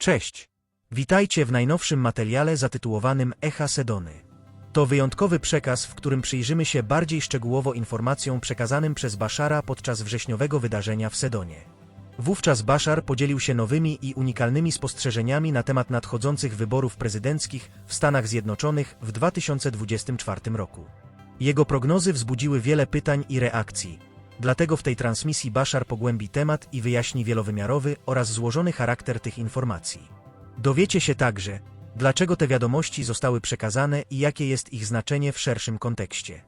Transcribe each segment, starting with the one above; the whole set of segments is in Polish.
Cześć. Witajcie w najnowszym materiale zatytułowanym Echa Sedony. To wyjątkowy przekaz, w którym przyjrzymy się bardziej szczegółowo informacjom przekazanym przez Baszara podczas wrześniowego wydarzenia w Sedonie. Wówczas Baszar podzielił się nowymi i unikalnymi spostrzeżeniami na temat nadchodzących wyborów prezydenckich w Stanach Zjednoczonych w 2024 roku. Jego prognozy wzbudziły wiele pytań i reakcji. Dlatego w tej transmisji Bashar pogłębi temat i wyjaśni wielowymiarowy oraz złożony charakter tych informacji. Dowiecie się także, dlaczego te wiadomości zostały przekazane i jakie jest ich znaczenie w szerszym kontekście.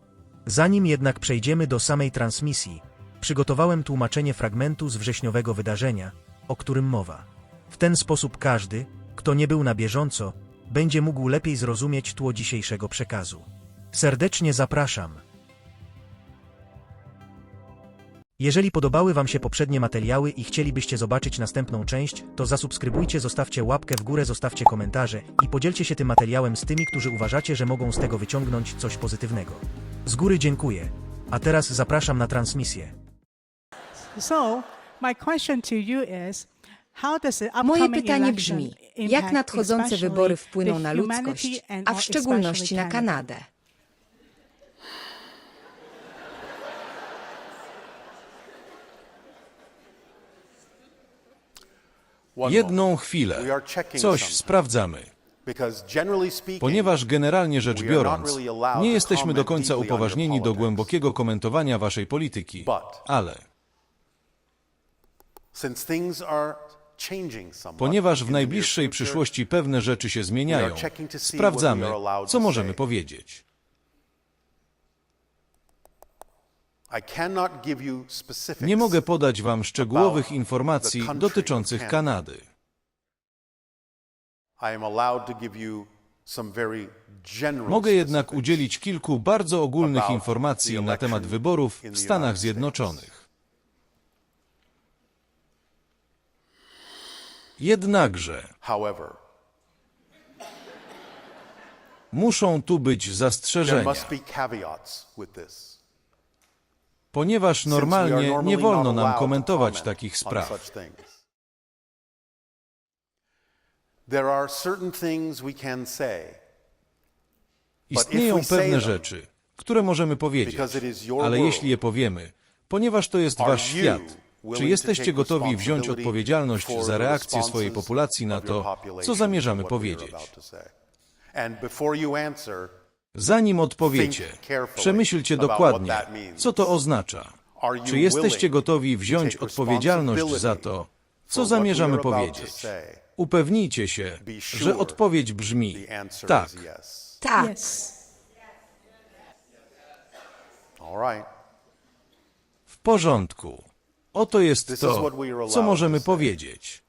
Zanim jednak przejdziemy do samej transmisji, przygotowałem tłumaczenie fragmentu z wrześniowego wydarzenia, o którym mowa. W ten sposób każdy, kto nie był na bieżąco, będzie mógł lepiej zrozumieć tło dzisiejszego przekazu. Serdecznie zapraszam. Jeżeli podobały Wam się poprzednie materiały i chcielibyście zobaczyć następną część, to zasubskrybujcie, zostawcie łapkę w górę, zostawcie komentarze i podzielcie się tym materiałem z tymi, którzy uważacie, że mogą z tego wyciągnąć coś pozytywnego. Z góry dziękuję. A teraz zapraszam na transmisję. So, my question to you is, how does the Moje pytanie brzmi, jak nadchodzące wybory wpłyną na ludzkość, a w szczególności na Canada? Kanadę? Jedną chwilę. Coś sprawdzamy. Ponieważ generalnie rzecz biorąc, nie jesteśmy do końca upoważnieni do głębokiego komentowania waszej polityki, ale ponieważ w najbliższej przyszłości pewne rzeczy się zmieniają, sprawdzamy, co możemy powiedzieć. Nie mogę podać wam szczegółowych informacji dotyczących Kanady. Mogę jednak udzielić kilku bardzo ogólnych informacji na temat wyborów w Stanach Zjednoczonych. Jednakże muszą tu być zastrzeżenia, ponieważ normalnie nie wolno nam komentować takich spraw. Istnieją pewne rzeczy, które możemy powiedzieć, ale jeśli je powiemy, ponieważ to jest wasz świat, czy jesteście gotowi wziąć odpowiedzialność za reakcję swojej populacji na to, co zamierzamy powiedzieć? Zanim odpowiecie, przemyślcie dokładnie, co to oznacza. Czy jesteście gotowi wziąć odpowiedzialność za to, co zamierzamy powiedzieć? Upewnijcie się, że odpowiedź brzmi tak. Tak. W porządku. Oto jest to, co możemy powiedzieć.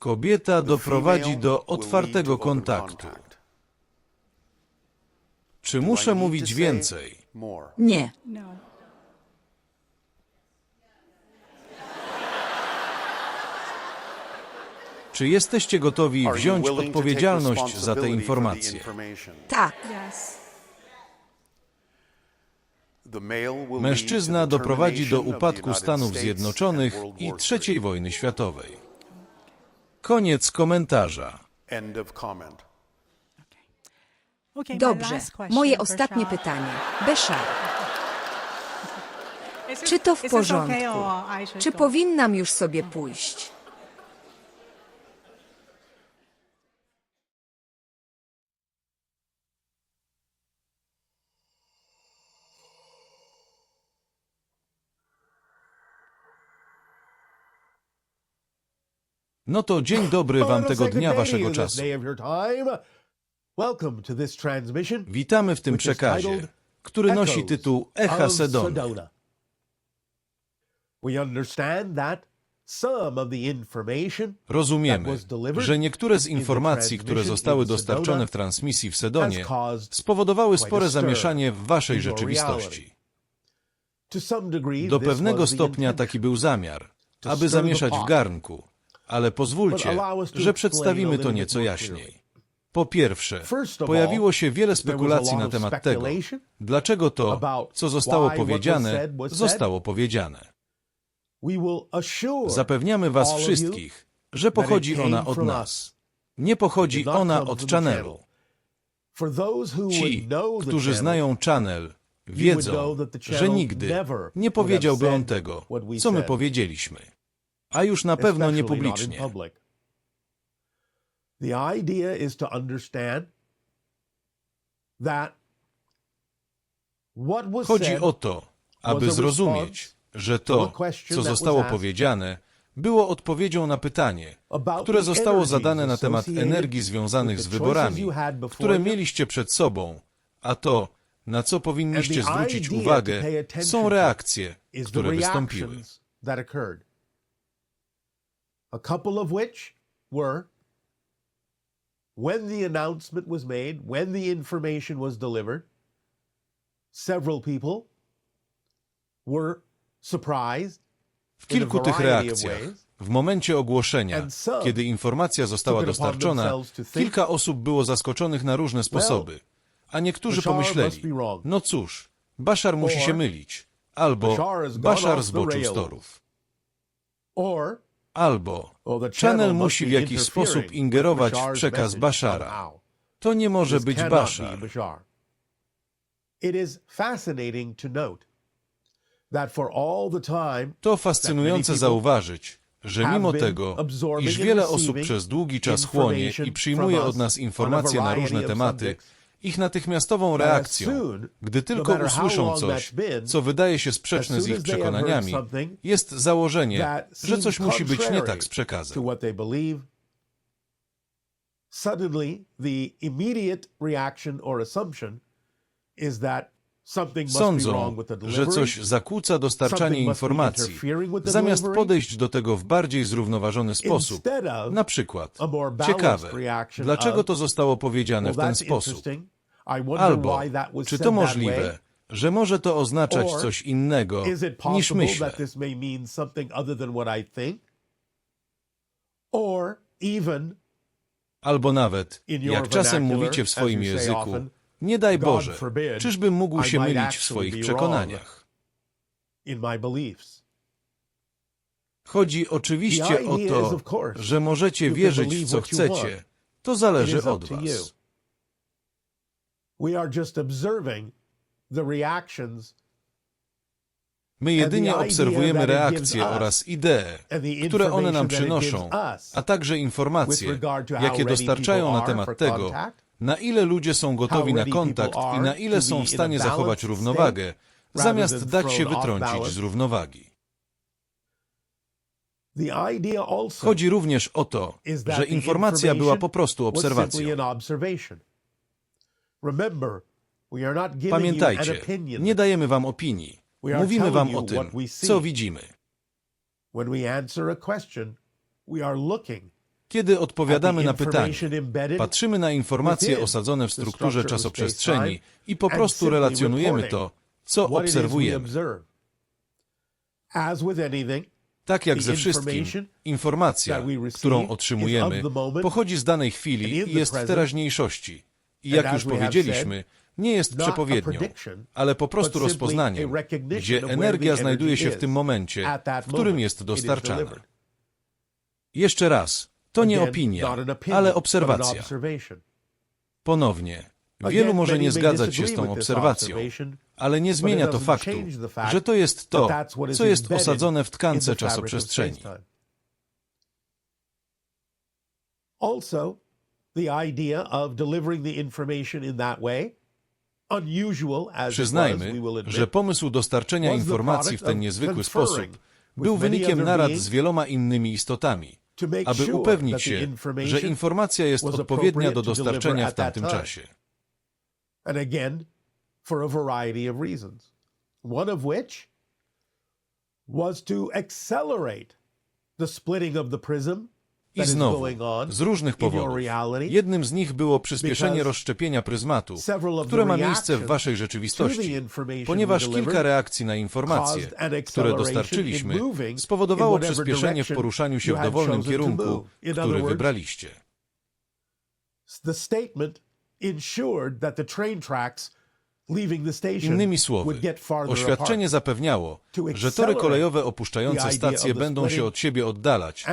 Kobieta doprowadzi do otwartego kontaktu. Czy muszę mówić więcej? Nie. No. Czy jesteście gotowi wziąć odpowiedzialność za te informacje? Tak. Mężczyzna doprowadzi do upadku Stanów Zjednoczonych i III. wojny światowej. Koniec komentarza. End of comment. Okay, my Dobrze. Moje ostatnie pytanie. Beszar, czy to w porządku? Czy powinnam już sobie pójść? No to dzień dobry wam tego dnia waszego czasu. Witamy w tym przekazie, który nosi tytuł Echa Sedony. Rozumiemy, że niektóre z informacji, które zostały dostarczone w transmisji w Sedonie, spowodowały spore zamieszanie w waszej rzeczywistości. Do pewnego stopnia taki był zamiar, aby zamieszać w garnku, ale pozwólcie, że przedstawimy to nieco jaśniej. Po pierwsze, pojawiło się wiele spekulacji na temat tego, dlaczego to, co zostało powiedziane, zostało powiedziane. Zapewniamy was wszystkich, że pochodzi ona od nas. Nie pochodzi ona od who Ci, którzy znają Channel, wiedzą, że nigdy nie powiedziałby on tego, co my powiedzieliśmy. A już na pewno nie publicznie. public. The idea is to understand that Chodzi o to, aby zrozumieć, że to co zostało powiedziane, było odpowiedzią na pytanie, które zostało zadane na temat energii związanych z wyborami, które mieliście przed sobą, a to, na co powinniście zwrócić uwagę, są reakcje, które wystąpiły. A couple of which were when the announcement was made, when the information was delivered, several people were surprised W kilku in a tych reakcjach, ways. w momencie ogłoszenia, kiedy informacja została dostarczona, kilka osób było zaskoczonych na różne sposoby, a niektórzy pomyśleli, no cóż, Bashar musi się mylić, albo Bashar zboczył z torów, or albo Channel musi w jakiś sposób ingerować w przekaz Bashara. To nie może być Bashar. To fascynujące zauważyć, że mimo tego, iż wiele osób przez długi czas chłonie i przyjmuje od nas informacje na różne tematy, ich natychmiastową reakcją, gdy no tylko usłyszą coś, co wydaje się sprzeczne z ich przekonaniami, jest założenie, że coś musi być nie tak z przekazem. what they believe, suddenly the immediate reaction or assumption is that Sądzą, że coś zakłóca dostarczanie informacji, zamiast podejść do tego w bardziej zrównoważony sposób. Na przykład, ciekawe, dlaczego to zostało powiedziane w ten sposób. Albo, czy to możliwe, że może to oznaczać coś innego niż myślę? Albo nawet, jak czasem mówicie w swoim języku, nie daj Boże, czyżbym mógł się mylić w swoich przekonaniach. Chodzi oczywiście o to, że możecie wierzyć w co chcecie. To zależy od was. My jedynie obserwujemy reakcje oraz idee, które one nam przynoszą, a także informacje, jakie dostarczają na temat tego, na ile ludzie są gotowi na kontakt i na ile są w stanie zachować równowagę, zamiast dać się wytrącić z równowagi. Chodzi również o to, że informacja była po prostu obserwacją. Pamiętajcie, nie dajemy wam opinii. Mówimy wam o tym, co widzimy. When we answer a question, we are looking Kiedy odpowiadamy na pytanie, patrzymy na informacje osadzone w strukturze czasoprzestrzeni i po prostu relacjonujemy to, co obserwujemy. Tak jak ze wszystkim, informacja, którą otrzymujemy, pochodzi z danej chwili i jest w teraźniejszości. I jak już powiedzieliśmy, nie jest przepowiednią, ale po prostu rozpoznaniem, gdzie energia znajduje się w tym momencie, w którym jest dostarczana. Jeszcze raz, to nie opinia, ale obserwacja. Ponownie, wielu może nie zgadzać się z tą obserwacją, ale nie zmienia to faktu, że to jest to, co jest osadzone w tkance czasoprzestrzeni. space-time. Also, the idea of delivering the information in that way, unusual as it was, Przyznajmy, że pomysł dostarczenia informacji w ten niezwykły sposób był wynikiem narad z wieloma innymi istotami, aby sure upewnić that the się, że information informacja jest odpowiednia do appropriate to dostarczenia w tamtym time. czasie. And again, for a variety of reasons. One of which was to accelerate the splitting of the prism I znowu, z różnych powodów. Jednym z nich było przyspieszenie rozszczepienia pryzmatu, które ma miejsce w waszej rzeczywistości, ponieważ kilka reakcji na informacje, które dostarczyliśmy, spowodowało przyspieszenie w poruszaniu się w dowolnym kierunku, który wybraliście. The statement ensured that the train tracks Innymi słowy, oświadczenie zapewniało, że tory kolejowe opuszczające stacje będą się od siebie oddalać,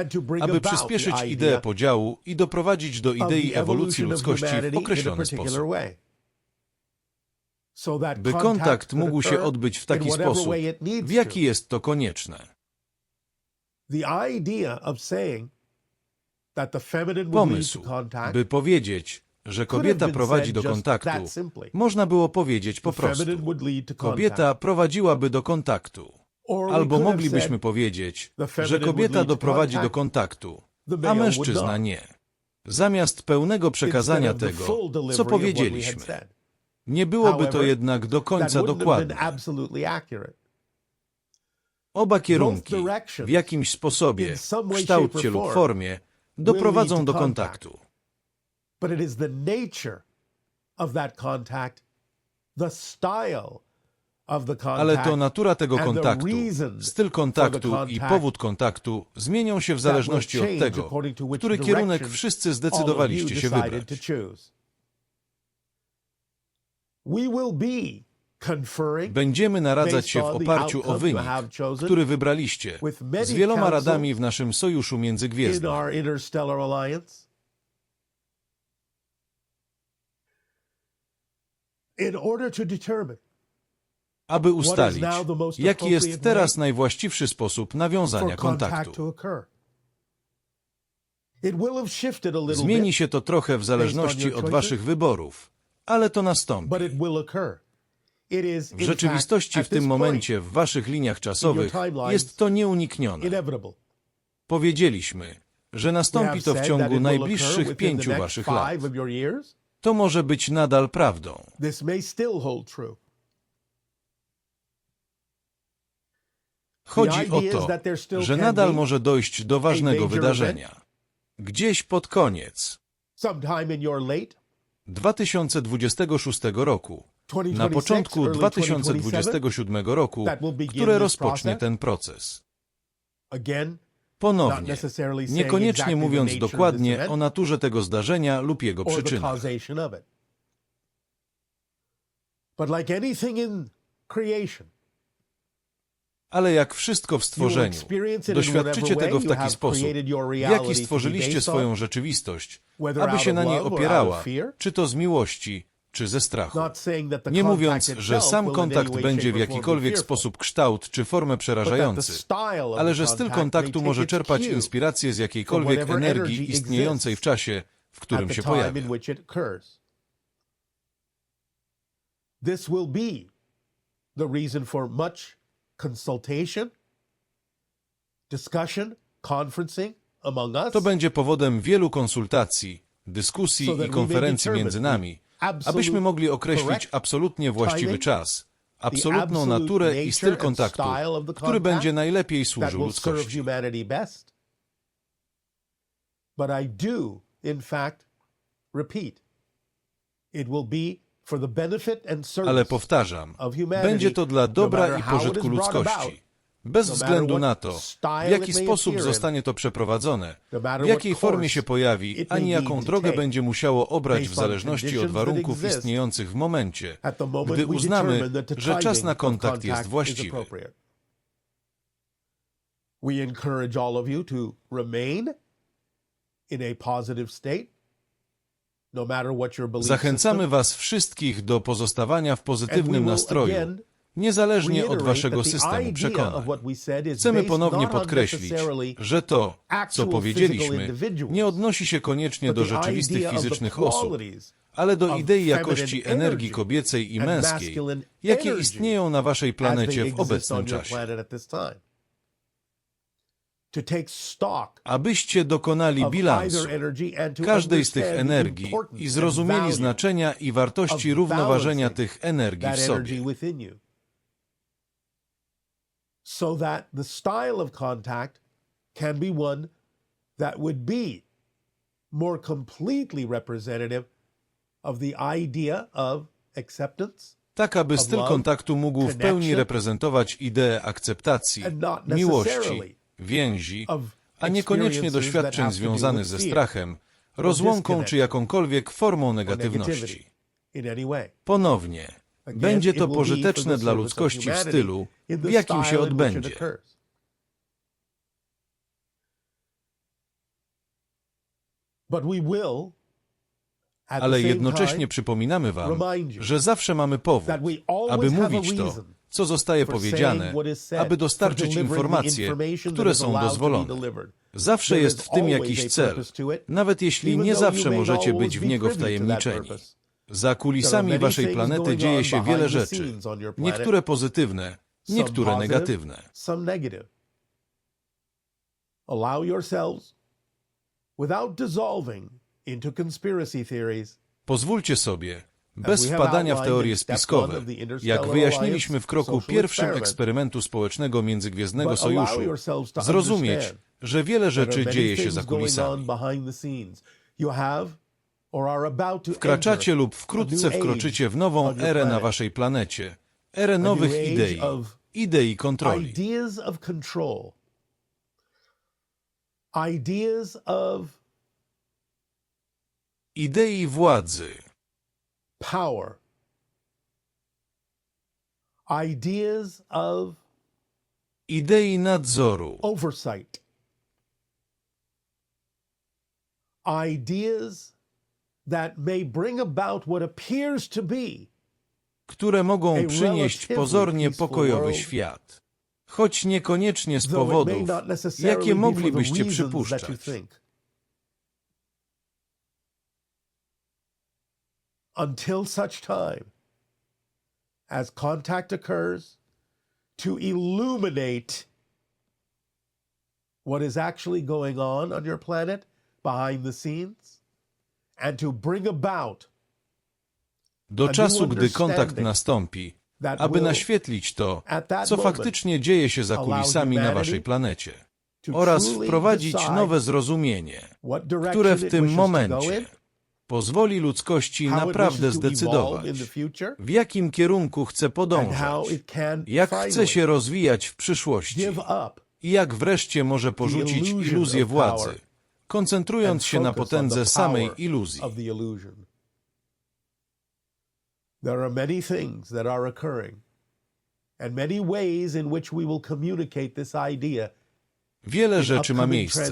aby przyspieszyć ideę podziału i doprowadzić do idei ewolucji ludzkości w określony sposób. By kontakt mógł się odbyć w taki sposób, w jaki jest to konieczne. Pomysł, by powiedzieć, że kobieta prowadzi do kontaktu, można było powiedzieć po prostu. Kobieta prowadziłaby do kontaktu. Albo moglibyśmy powiedzieć, że kobieta doprowadzi do kontaktu, a mężczyzna nie. Zamiast pełnego przekazania tego, co powiedzieliśmy. Nie byłoby to jednak do końca dokładne. Oba kierunki, w jakimś sposobie, kształcie lub form, formie, doprowadzą do kontaktu. But it is the nature of that contact, the style of the contact, Ale to natura tego kontaktu, styl kontaktu i powód kontaktu zmienią się w zależności od tego, który kierunek wszyscy zdecydowaliście się wybrać. Będziemy naradzać się w oparciu o wynik, który wybraliście, z wieloma radami w naszym sojuszu międzygwiezdnym. Aby ustalić, jaki jest teraz najwłaściwszy sposób nawiązania kontaktu. Zmieni się to trochę w zależności od waszych wyborów, ale to nastąpi. W rzeczywistości w tym momencie w waszych liniach czasowych jest to nieuniknione. Powiedzieliśmy, że nastąpi to w ciągu najbliższych pięciu waszych lat. To może być nadal prawdą. This may still hold true. Chodzi o to, że nadal może dojść do ważnego wydarzenia. Gdzieś pod koniec Sometime in your late 2026 roku, na 2026, początku early 2027 roku, które rozpocznie ten proces. Ponownie, niekoniecznie mówiąc dokładnie o naturze tego zdarzenia lub jego przyczynach. Ale jak wszystko w stworzeniu, doświadczycie tego w taki sposób, w jaki stworzyliście swoją rzeczywistość, aby się na out opierała, czy to z miłości, czy ze strachu. Nie mówiąc, że sam kontakt będzie w jakikolwiek sposób kształt czy formę przerażający, ale że styl kontaktu może czerpać inspirację z jakiejkolwiek energii istniejącej w czasie, w którym się pojawia. This will be the reason for much consultation, discussion, conferencing among us. To będzie powodem wielu konsultacji, dyskusji i konferencji między nami, abyśmy mogli określić absolutnie właściwy czas, absolutną naturę i styl kontaktu, który będzie najlepiej służył ludzkości. But I do, in fact, repeat, it will be Ale powtarzam, będzie to dla no dobra i pożytku ludzkości. Bez no względu na to, w jaki sposób zostanie to przeprowadzone, no w jakiej formie się pojawi, ani jaką drogę będzie musiało obrać w zależności od warunków istniejących w momencie, gdy uznamy, że czas na kontakt jest właściwy. appropriate. We encourage all of you to remain in a positive state, no Zachęcamy. Was wszystkich do pozostawania w pozytywnym nastroju, niezależnie od Waszego systemu przekonań. Chcemy ponownie podkreślić, że to, co powiedzieliśmy, nie odnosi się koniecznie do rzeczywistych fizycznych osób, ale do idei jakości energii kobiecej i męskiej, jakie istnieją na Waszej planecie w obecnym czasie. Abyście dokonali bilansu każdej z tych energii i zrozumieli znaczenia i wartości równoważenia tych energii w sobie. So that the style of contact can be one that would be more completely representative of the idea of acceptance Tak, aby styl kontaktu mógł w pełni reprezentować ideę akceptacji, miłości, więzi, a niekoniecznie doświadczeń związanych ze strachem, rozłąką czy jakąkolwiek formą or negatywności. Ponownie, Będzie to pożyteczne dla ludzkości w stylu, w jakim się odbędzie. Ale jednocześnie przypominamy Wam, że zawsze mamy powód, aby mówić to, co zostaje powiedziane, aby dostarczyć informacje, które są dozwolone. Zawsze jest w tym jakiś cel, nawet jeśli nie zawsze możecie być w niego wtajemniczeni. Za kulisami waszej planety dzieje się wiele rzeczy. Niektóre pozytywne, niektóre negatywne. Some negative. Allow yourselves, without dissolving into conspiracy theories, Pozwólcie sobie, bez wpadania w teorie spiskowe, jak wyjaśniliśmy w kroku pierwszym eksperymentu społecznego Międzygwiezdnego Sojuszu, zrozumieć, że wiele rzeczy dzieje się za kulisami. Wkraczacie lub wkrótce wkroczycie w nową erę na waszej planecie. Erę nowych idei, idei kontroli. Ideas of control. Ideas of Idei władzy, power. Ideas of idei nadzoru, oversight. Ideas that may bring about what appears to be które mogą przynieść pozornie pokojowy świat. Choć niekoniecznie z powodów, jakie moglibyście przypuszczać. Until such time as contact occurs to illuminate what is actually going on on your planet behind the scenes and to bring about Do czasu, gdy kontakt nastąpi, aby naświetlić to, co faktycznie dzieje się za kulisami na waszej planecie, oraz wprowadzić nowe zrozumienie, które w tym momencie pozwoli ludzkości naprawdę zdecydować, w jakim kierunku chce podążać, jak chce się rozwijać w przyszłości i jak wreszcie może porzucić iluzję władzy, koncentrując się na potędze samej iluzji. There are many things that are occurring and many ways in which we will communicate this idea Wiele rzeczy ma miejsce,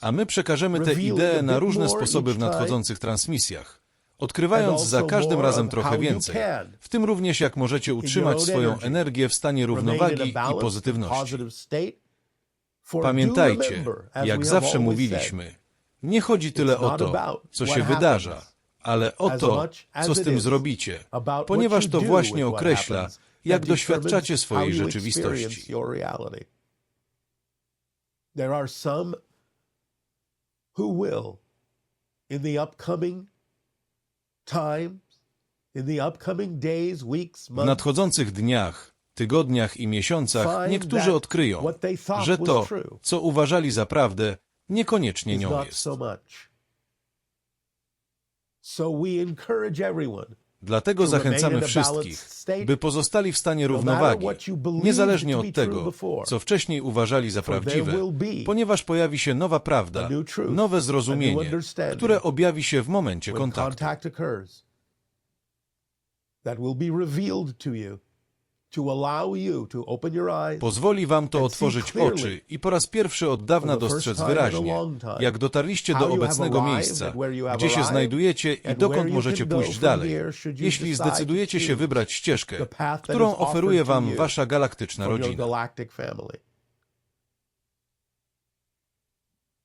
a my przekażemy idee a na różne sposoby w nadchodzących transmisjach, odkrywając za każdym razem trochę więcej, w tym również jak możecie utrzymać swoją energię w stanie równowagi i pozytywności. positive state. For do Pamiętajcie, jak zawsze mówiliśmy, nie chodzi tyle o to, co się wydarza, ale o to, co z tym zrobicie, ponieważ to właśnie określa, jak doświadczacie swojej rzeczywistości. experience your reality. There are some who will, in the upcoming times, in the upcoming days, weeks, W nadchodzących dniach, tygodniach i miesiącach niektórzy odkryją, że to, co uważali za prawdę, niekoniecznie nią jest. Dlatego zachęcamy wszystkich, by pozostali w stanie no równowagi, niezależnie od tego, co wcześniej uważali za prawdziwe, ponieważ pojawi się nowa prawda, nowe zrozumienie, które objawi się w momencie kontaktu. Pozwoli wam to otworzyć oczy i po raz pierwszy od dawna dostrzec wyraźnie, jak dotarliście do obecnego miejsca, gdzie się znajdujecie i dokąd możecie pójść dalej, jeśli zdecydujecie się wybrać ścieżkę, którą oferuje wam wasza galaktyczna rodzina.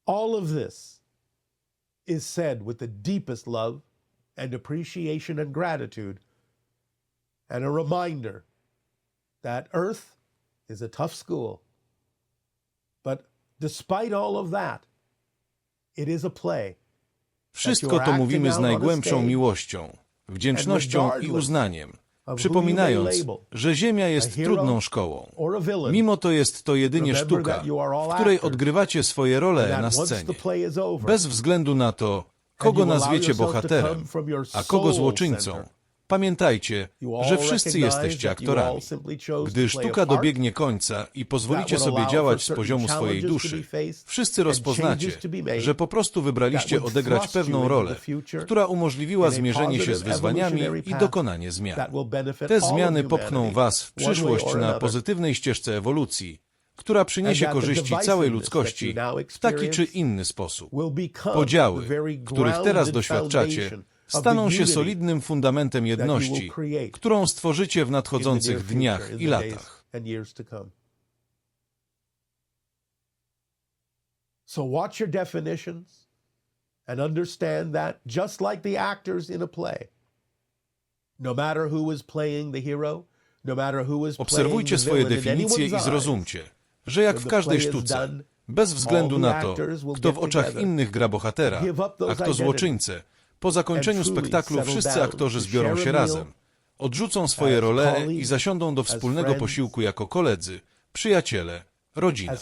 All of this is said with the deepest love and appreciation and gratitude, and a reminder that Earth is a tough school. But despite all of that, it is a play. Wszystko to mówimy z najgłębszą miłością, wdzięcznością i uznaniem, przypominając, że Ziemia jest trudną szkołą. Mimo to jest to jedynie sztuka, w której odgrywacie swoje role na scenie, bez względu na to, kogo nazwiecie bohaterem, a kogo złoczyńcą, Pamiętajcie, że wszyscy jesteście aktorami. Gdy sztuka dobiegnie końca i pozwolicie sobie działać z poziomu swojej duszy, wszyscy rozpoznacie, że po prostu wybraliście odegrać pewną rolę, która umożliwiła zmierzenie się z wyzwaniami i dokonanie zmian. Te zmiany popchną was w przyszłość na pozytywnej ścieżce ewolucji, która przyniesie korzyści całej ludzkości w taki czy inny sposób. Podziały, których teraz doświadczacie, staną się solidnym fundamentem jedności, którą stworzycie w nadchodzących dniach i latach. So watch your definitions and understand that just like the actors in a play, no matter who is playing the hero, no matter who is Obserwujcie swoje definicje i zrozumcie, że jak w każdej sztuce, bez względu na to, kto w oczach innych gra bohatera, a kto złoczyńcę, po zakończeniu spektaklu wszyscy aktorzy zbiorą się razem, odrzucą swoje role i zasiądą do wspólnego posiłku jako koledzy, przyjaciele, rodzina.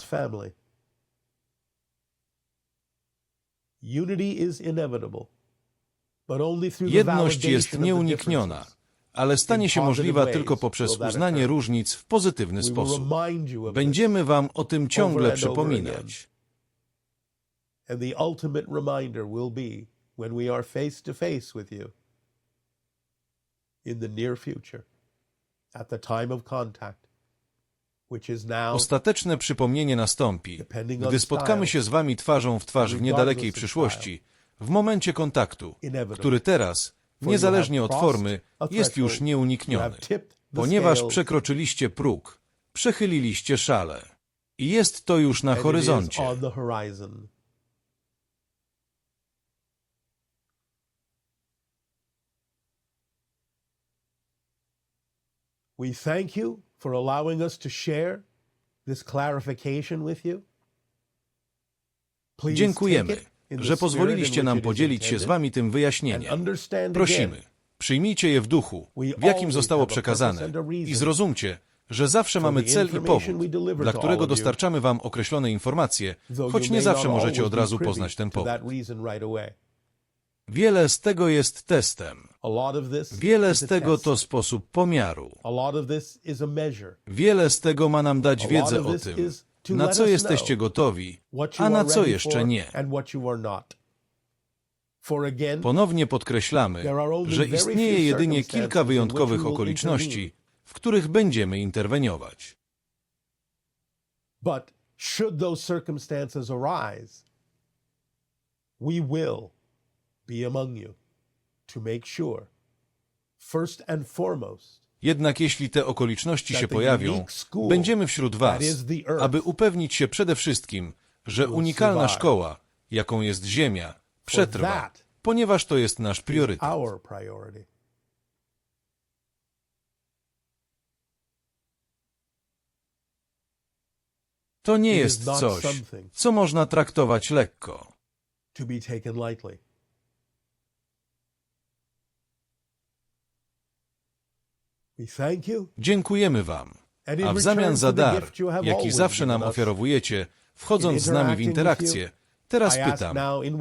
Jedność jest nieunikniona, ale stanie się możliwa tylko poprzez uznanie różnic w pozytywny sposób. Będziemy wam o tym ciągle przypominać. When we are face to face with you in the near future, at the time of contact, which is now Ostateczne przypomnienie nastąpi, gdy spotkamy się z wami twarzą w twarz w niedalekiej przyszłości, w momencie kontaktu, który teraz, niezależnie od formy, jest już nieunikniony, ponieważ przekroczyliście próg, przechyliliście szale. I jest to już na horyzoncie. on the horizon. We thank you for allowing us to share this clarification with you. Please Dziękujemy, że pozwoliliście nam podzielić się z wami tym wyjaśnieniem. Prosimy, przyjmijcie je w duchu, w jakim zostało przekazane i zrozumcie, że zawsze mamy cel i powód, dla którego dostarczamy wam określone informacje, choć nie zawsze możecie od razu poznać ten powód. Wiele z tego jest testem. Wiele z tego to sposób pomiaru. Wiele z tego ma nam dać wiedzę o tym, na co jesteście gotowi, a na co jeszcze nie. Ponownie podkreślamy, że istnieje jedynie kilka wyjątkowych okoliczności, w których będziemy interweniować. but should those circumstances arise, we will be among you Jednak jeśli te okoliczności się pojawią, będziemy wśród was, aby upewnić się przede wszystkim, że unikalna szkoła, jaką jest Ziemia, przetrwa, ponieważ to jest nasz priorytet. To nie jest coś, co można traktować lekko. to be taken lightly. We thank you. Dziękujemy wam. A w zamian za dar, jaki zawsze nam ofiarowujecie, wchodząc z nami w interakcję, teraz pytam,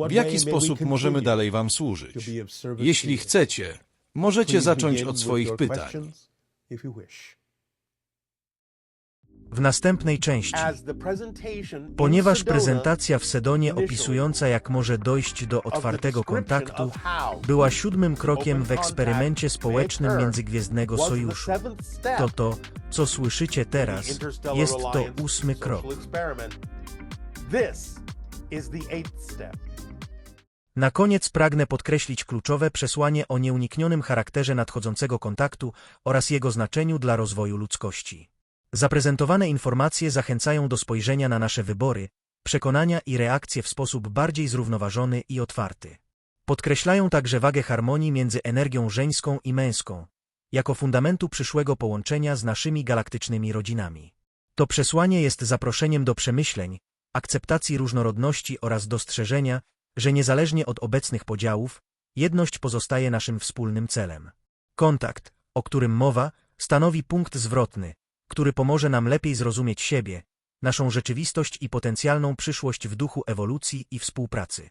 w jaki sposób możemy dalej wam służyć? Jeśli chcecie, możecie zacząć od swoich pytań. W następnej części. Ponieważ prezentacja w Sedonie opisująca jak może dojść do otwartego kontaktu była siódmym krokiem w eksperymencie społecznym Międzygwiezdnego Sojuszu, to to, co słyszycie teraz, jest to ósmy krok. Na koniec pragnę podkreślić kluczowe przesłanie o nieuniknionym charakterze nadchodzącego kontaktu oraz jego znaczeniu dla rozwoju ludzkości. Zaprezentowane informacje zachęcają do spojrzenia na nasze wybory, przekonania i reakcje w sposób bardziej zrównoważony i otwarty. Podkreślają także wagę harmonii między energią żeńską i męską, jako fundamentu przyszłego połączenia z naszymi galaktycznymi rodzinami. To przesłanie jest zaproszeniem do przemyśleń, akceptacji różnorodności oraz dostrzeżenia, że niezależnie od obecnych podziałów, jedność pozostaje naszym wspólnym celem. Kontakt, o którym mowa, stanowi punkt zwrotny, który pomoże nam lepiej zrozumieć siebie, naszą rzeczywistość i potencjalną przyszłość w duchu ewolucji i współpracy.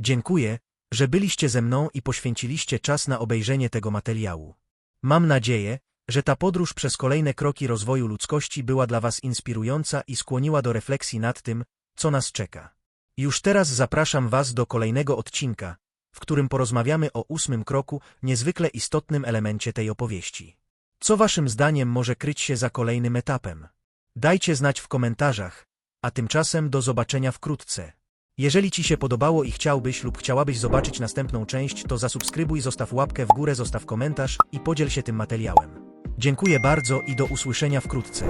Dziękuję, że byliście ze mną i poświęciliście czas na obejrzenie tego materiału. Mam nadzieję, że ta podróż przez kolejne kroki rozwoju ludzkości była dla Was inspirująca i skłoniła do refleksji nad tym, co nas czeka. Już teraz zapraszam Was do kolejnego odcinka, w którym porozmawiamy o ósmym kroku, niezwykle istotnym elemencie tej opowieści. Co Waszym zdaniem może kryć się za kolejnym etapem? Dajcie znać w komentarzach, a tymczasem do zobaczenia wkrótce. Jeżeli Ci się podobało i chciałbyś lub chciałabyś zobaczyć następną część, to zasubskrybuj, zostaw łapkę w górę, zostaw komentarz i podziel się tym materiałem. Dziękuję bardzo i do usłyszenia wkrótce.